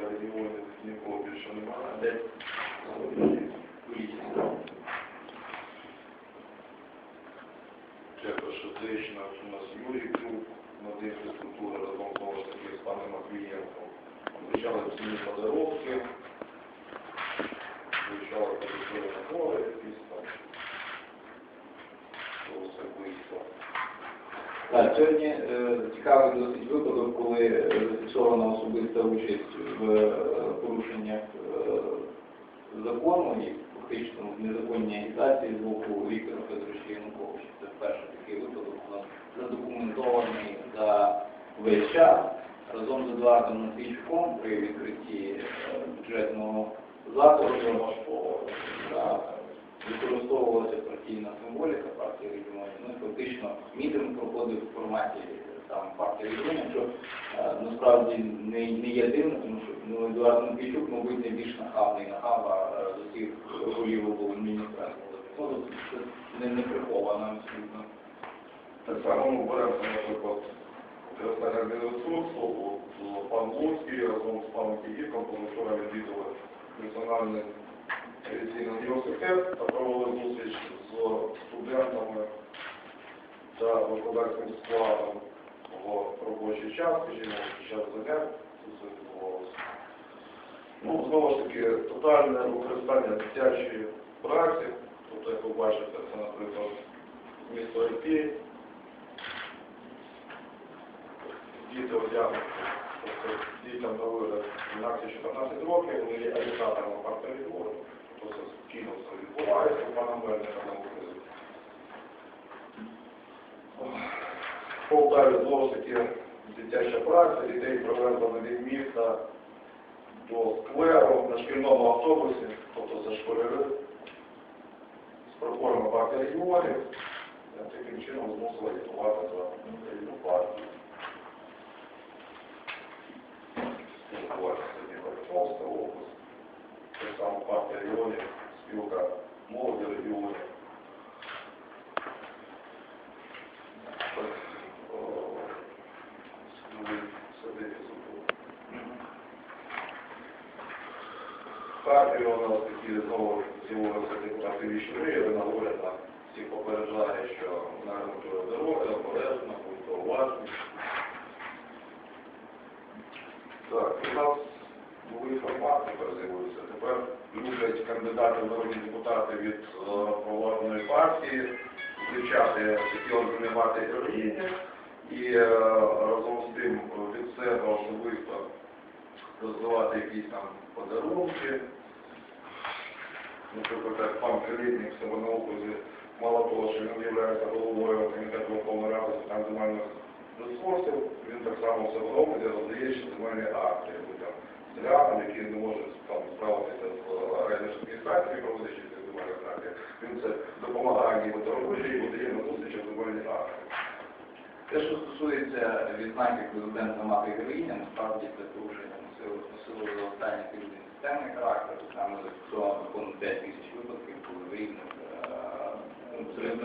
регіонів нікого більше немає. Де Чесно, Шатична, у нас Юрій Крюк, медична інфраструктура разом знову ж таки з паном Матвієнком. Вивчали ціні подарунки, вивчали податкові набори якісь там. Близько. Так, сьогодні е, цікавий досить випадок, коли е, зафіксована особиста участь в е, порушеннях е, закону і фактично в незаконній агітації з боку Віктора Федоровича Януковича. Це перший такий випадок у нас задокументований за весь час. Разом з Едуардом Матвійчуком при відкритті е, бюджетного закладу використовувалася партійна символіка партії регіонів. Мітинг проходив в форматі е, там партії регіонів, що е, насправді не, не є дивно, тому що ну, Едуард Матвійчук, мабуть, найбільш нахабний нахаба е, з усіх голів адміністрації. Ну, це не, не приховано абсолютно. Так само беремо, наприклад, Державне адмінресурсу, от, пан Луцький разом з паном Кігіком, тому вчора відвідали Національний авіаційний університет та провели зустріч з студентами та викладацьким в робочий час, скажімо, під час занять це відбувалося. Ну, знову ж таки, тотальне використання дитячої праці, тобто, як ви бачите, це, наприклад, місто Альпій, діти одягнуті, тобто дітям на вигляд 12-14 років, вони є агітаторами відбору, тобто це спокійно все відбувається, пана Мельника на вигляді. В Полтаві знову ж таки дитяча праця, дітей привезли від міста до скверу на шкільному автобусі, тобто це школяри з прокорами партії регіонів, таким чином змусили агітувати за рідну партію. Бараховська область, так само партія регіонів, спілка молоді регіонів. Харкові у нас такі знову з'явилися активічні вияви, на уряд нас всіх попереджає, що вона ремонтує дороги, обережно, будьте уважні. Так, у нас новий формат тепер з'явився. Тепер люблять кандидати в народні депутати від е, провладної партії включати такі організувати героїні і е, разом з тим від себе особисто роздавати якісь там подарунки. Наприклад, як пан Калітник себе на окрузі, мало того, що він є головою комітету Верховної Ради з питань земельних ресурсів, він так само в себе на окрузі роздає земельні акти, людям, селянам, які не можуть там справитися з райдержадміністрацією, проводячи ці земельні акти. Він це допомагає їм торгуючи і видає на зустрічі земельні акти. Те, що стосується відзнаки президента мати героїня, насправді це порушення носило за останні тижні системний характер, саме зафіксовано понад 5 тисяч випадків, коли в різних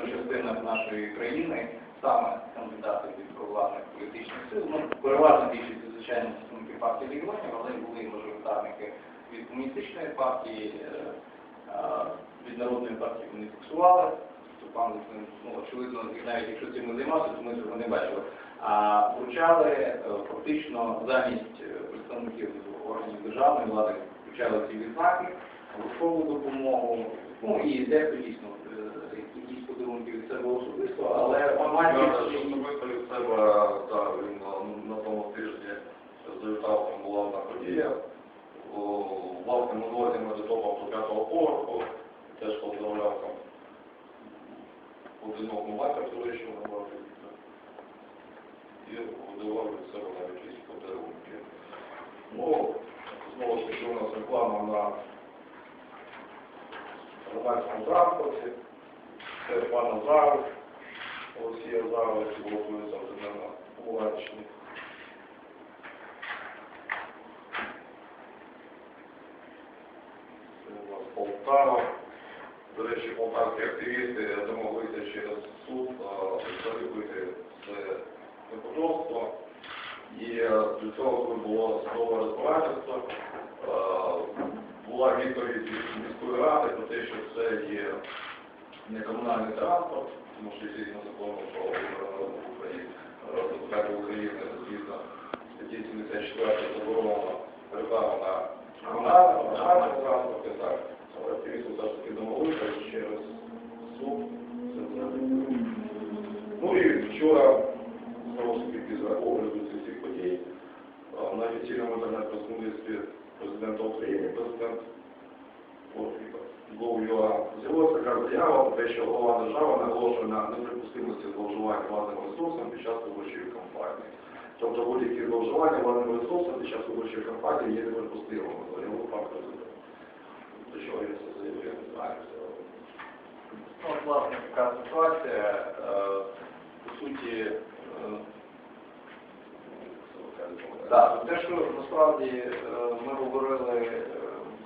е, частинах нашої країни саме кандидати від провладних політичних сил, ну, переважно більшість, звичайно, представники партії регіонів, але були і мажоритарники від комуністичної партії, е, е, від народної партії вони фіксували що пан ну, очевидно, навіть якщо цим не займався, то ми цього не бачили. А вручали е, фактично замість представників органів державної влади, включали ці відзнаки, грошову допомогу, ну і дехто дійсно якісь від себе особисто, але Я форматі особисто від себе, так, він на, тому тижні завітав, там була одна подія. Власне, минулого ми до того до п'ятого поверху, теж поздравляв там одинок мати турищу на базі. І видавав від себе на якісь подарунки. Ну, знову ж таки, у нас реклама на громадському транспорті. Це пан Азаров, Олексій Азаров, який голосується вже на Луганщині. Це у нас Полтава. До речі, полтавські активісти домоглися через суд закріпити це неподобство. І е, для цього, було судове розбирательство, е, була відповідь від міської ради про те, що це є не комунальний транспорт, тому що згідно закону про України, депутатів України, згідно статті 74 заборонено переправа на комунальний комунальний транспорт і так. Але активісти все ж таки домовилися через суд. Ну і вчора, знову ж таки, після огляду цих подій, на офіційному інтернет-представництві президента України, президент Гов.ua, з'явилася така заява про те, що голова держави наголошує на неприпустимості зловживання владним ресурсом під час виборчої кампанії. Тобто будь-які зловживання владним ресурсом під час виборчої кампанії є неприпустимими. До чого я це заявив, я не знаю. Ну, власне, така ситуація, е, по суті, е, Так, те, що насправді е, ми говорили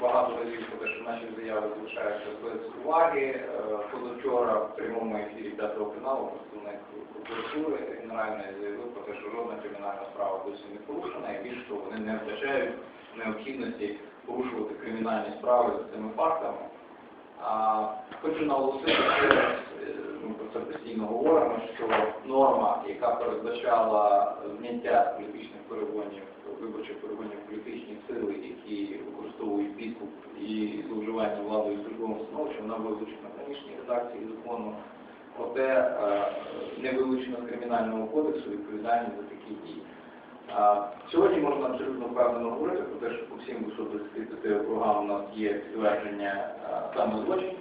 багато разів про те, що наші заяви залишаються без уваги. Е, Позавчора в прямому ефірі п'ятого каналу представник прокуратури генеральної заявив про те, що жодна кримінальна справа досі не порушена, і більше того, вони не вбачають необхідності порушувати кримінальні справи за цими фактами. А, Хочу наголосити ще е, ми про це постійно говоримо, що норма, яка передбачала зняття політичних перегонів, виборчих перегонів політичні сили, які використовують підкуп і зловживання владою службовим становищем, вона вилучена в нинішній редакції закону, проте е, не вилучена з кримінального кодексу відповідальність за такі дії. Сьогодні можна абсолютно впевнено говорити про те, що по всім 235 округам у нас є підтвердження саме злочин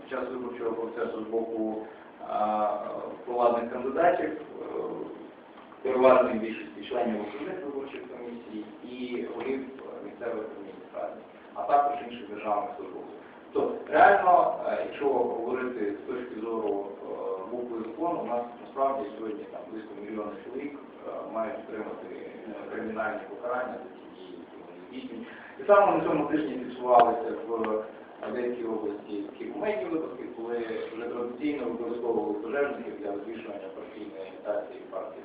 під час виборчого процесу з боку владних кандидатів, е, переважної більшості членів окружних виборчих комісій і голів місцевих адміністрацій, а також інших державних службовців. Тобто, реально, е, якщо говорити з точки зору е, букви закону, у нас насправді сьогодні там близько мільйона чоловік е, мають отримати кримінальні покарання за ті дії, які вони здійснюють. І саме на цьому тижні фіксувалися в Одеській області такі кумедні випадки, коли вже традиційно використовували пожежників для розвішування партійної агітації партії.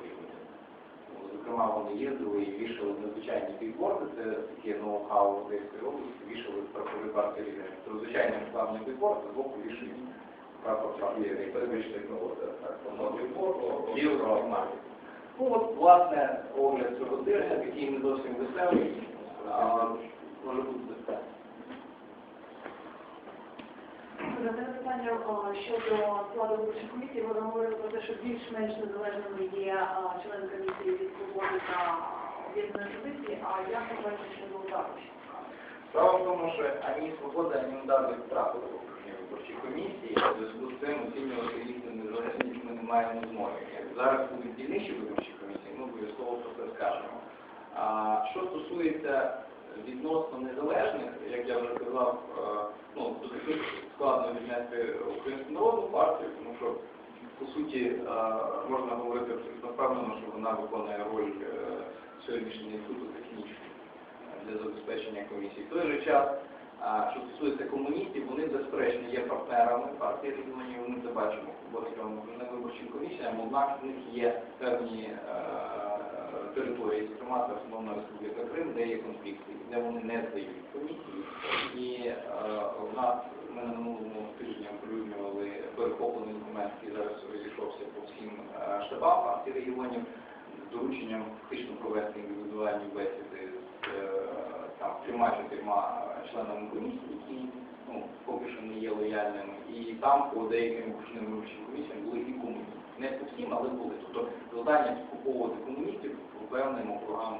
Зокрема, вони їздили і вішали надзвичайні бікборди, це таке ноу-хау Одеської області, вішали прапори партії регіонів. Це звичайний рекламний бікборд, а збоку вішають прапор партії відбору, Євро. Ну от, власне, огляд цього тижня, такий не зовсім веселий, може бути безпечно. Задане питання щодо складу виборчих комісій. Ви говорили про те, що більш-менш незалежними є а, члени комісії від свободи та об'єднаної позиції, а як ви бачите щодо удару? Справа в тому, що ані свобода, ані удар не в окружні виборчі комісії, в зв'язку з цим оцінювати їхню незалежність ми не маємо змоги. Як зараз будуть дільничі виборчі комісії, ми обов'язково про це скажемо. А що стосується відносно незалежних, як я вже казав, е, ну, до таких складно віднести Українську народну партію, тому що по суті, е, можна говорити абсолютно впевнено, що вона виконує роль е, сьогоднішньої суду технічної для забезпечення комісії. В той же час, що стосується комуністів, вони безперечно є партнерами партії регіонів, ми це бачимо по багатьом виборчим комісіям, однак в них є певні е, території, зокрема це Автономна Республіка Крим, де є конфлікти, де вони не здають комісії. І е, у нас ми на минулому тижні оприлюднювали перехоплений документ, який зараз розійшовся по всім е, штабам партії регіонів з дорученням фактично провести індивідуальні бесіди з е, там трьома-чотирма членами комісії, які ну, поки що не є лояльними. І там по деяким окружним виборчим комісіям були і комуністи. По але були. Тобто завдання підкуповувати комуністів по певним округам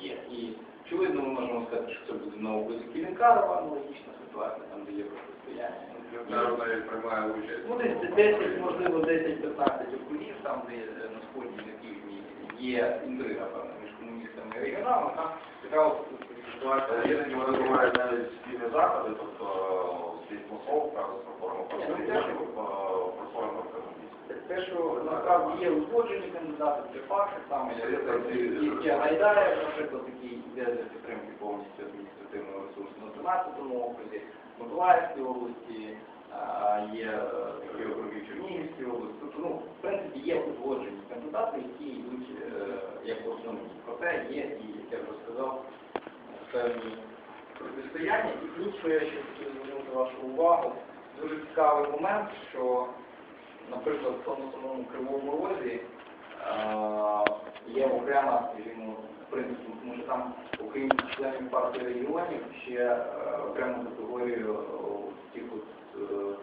є. І очевидно, ми можемо сказати, що це буде на окрузі Кілінкарова, аналогічна ситуація, там де є протистояння. Навіть приймає участь. Ну, десь 10, можливо, 10-15 округів, там, де е, на сході на півдні є інтрига, певна, між комуністами і регіоналами, там от ситуація. Іноді вони бувають навіть спільні заходи, тобто про форму проформу Те- що насправді є узгоджені кандидати, це факти, саме є- є Гайдаєв, наприклад, який йде для підтримки повністю адміністративного ресурсу на 12 окрузі, в Миколаївській області, є е, такі округи в Чернігівській області. Тобто, ну, в принципі, є узгоджені кандидати, які йдуть е, як основні. Проте є і, як я вже сказав, певні протистояння. І плюс, що я ще хотів звернути вашу увагу, дуже цікавий момент, що, наприклад, в тому самому Кривому Розі е, є окрема, скажімо, принцип, тому що там, окрім членів партії регіонів, ще е, окрему категорію тих от, е,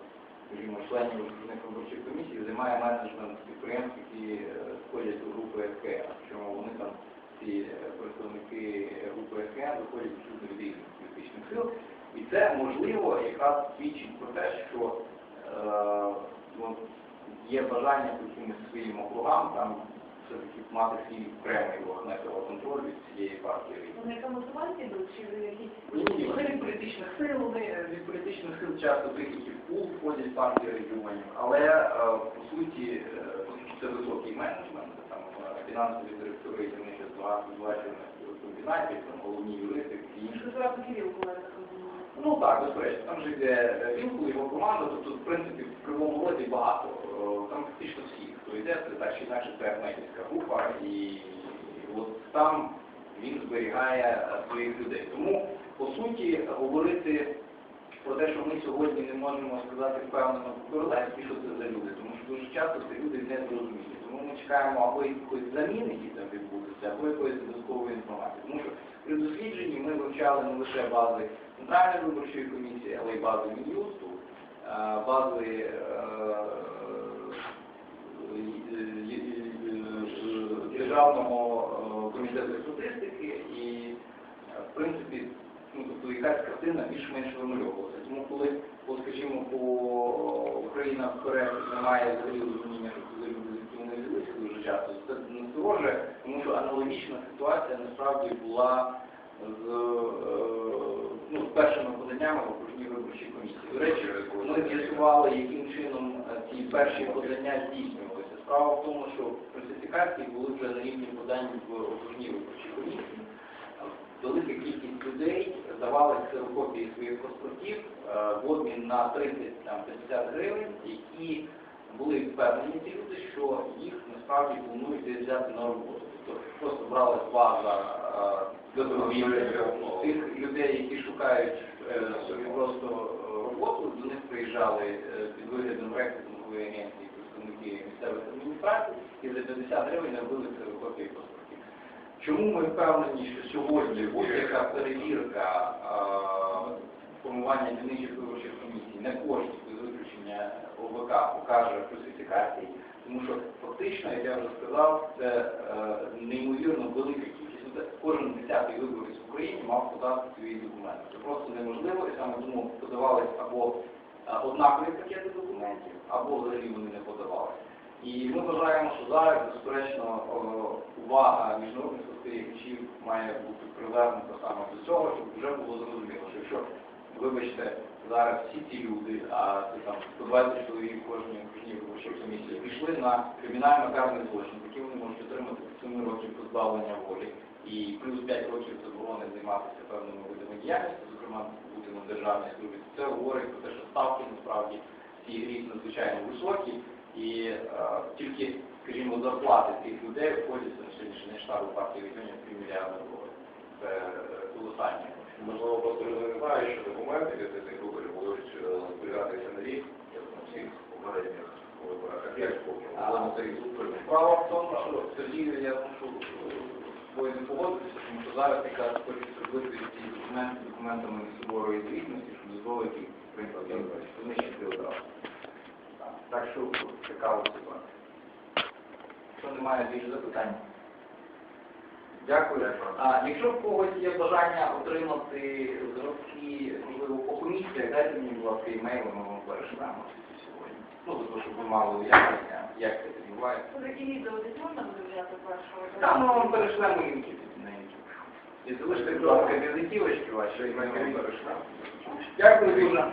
скажімо, членів виборчих комісій займає менеджмент підприємств, які входять у групу СКМ. Причому вони там, ці представники групи СКМ, виходять від різних політичних сил. І це можливо якраз свідчить про те, що е, є бажання по якимось своїм округам там все-таки мати свій окремий вогнетовий контроль від цієї партії. Вони мотивація йдуть, чи ви якісь від політичних сил, вони від політичних сил часто тих, пул входять в партії регіонів, але е, по суті, е, по суті це високий менеджмент, е, фінансові директори, вони ще зважені комбінації, там головні юристи і інші. Ну так, безперечно, там же йде Вілкул, його команда, тобто, в принципі, в Кривому Розі багато. Е, Там фактично всі, хто йде, це так чи інакше це армейська група, і от там він зберігає е, своїх людей. Тому, по суті, говорити про те, що ми сьогодні не можемо сказати впевнено по королевськи, що це за люди, тому що дуже часто це люди не зрозумілі. Чекаємо або якоїсь заміни, які там відбудуться, або якоїсь додаткової інформації. Тому що при дослідженні ми вивчали не лише бази Центральної виборчої комісії, але й бази Мін'юсту, е, бази е, е, Державного комітету статистики і, в принципі, ну, тобто якась картина більш-менш вимальовувалася. Тому коли, скажімо, по Україна вперед немає взагалі розуміння, що це за люди, з якими вони дуже часто, це насторожує, тому що аналогічна ситуація насправді була з, е, ну, з першими поданнями в окружній виборчій комісії. До речі, ми з'ясували, яким чином е, ці перші подання здійснювалися. Справа в тому, що фальсифікації були вже на рівні подань в окружній виборчій комісії. Велика кількість людей давали ксерокопії своїх паспортів е, в обмін на 30-50 гривень, які були впевнені ці люди, що їх насправді планують десь взяти на роботу. Тобто просто бралась база е, договірів тих людей, які шукають е, собі просто е, роботу, до них приїжджали під виглядом рекрутингової агенції представники місцевих адміністрацій і за 50 гривень робили ксерокопії паспортів. Чому ми впевнені, що сьогодні будь-яка перевірка формування дільничих виборчих комісій на виключення ОВК покаже фальсифікації, тому що фактично, як я вже сказав, це е, неймовірно велика кількість. Це Кожен десятий виборець в Україні мав подати свої документи. Це просто неможливо, і саме тому подавались або е, однакові пакети документів, або взагалі вони не подавалися. І ми вважаємо, що зараз, безперечно, е, увага міжнародних спостерігачів має бути привернута саме до цього, щоб вже було зрозуміло, що якщо, вибачте, зараз всі ці люди, а це там 120 чоловік в кожній виборчій комісії, пішли на кримінально-карний злочин, який вони можуть отримати 7 років позбавлення волі, і плюс 5 років заборони займатися певними видами діяльності, зокрема бути на державній службі. Це говорить про те, що ставки насправді ці рік надзвичайно високі. І е, тільки, скажімо, зарплати цих людей входять на сьогоднішній штабу партії регіонів півмільярда доларів. Це е, колосальні. Можливо, просто люди не знають, що документи від цих виборів будуть е, зберігатися на рік, як на всіх попередніх виборах, а 5 років. А. Можливо, це і тут прийде. Справа в тому, що Сергію я мушу е, тобою не погодитися, тому що зараз якраз хочуть зробити ці документи документами суворої звітності, щоб дозволити їх, в принципі, знищити одразу. Так, що така ситуація. Якщо немає більше запитань. Дякую. А, якщо в когось є бажання отримати зразки, можливо, по комісіях, дайте мені, будь ласка, імейл, ми вам перешлемо сьогодні. Ну, для того, щоб ви мали уявлення, як це відбувається. Такі відео десь можна буде першого? Там ми вам перешлемо лінки на YouTube. І залиште, будь ласка, візитівочки ваші, і ми вам перешлемо. Дякую дуже.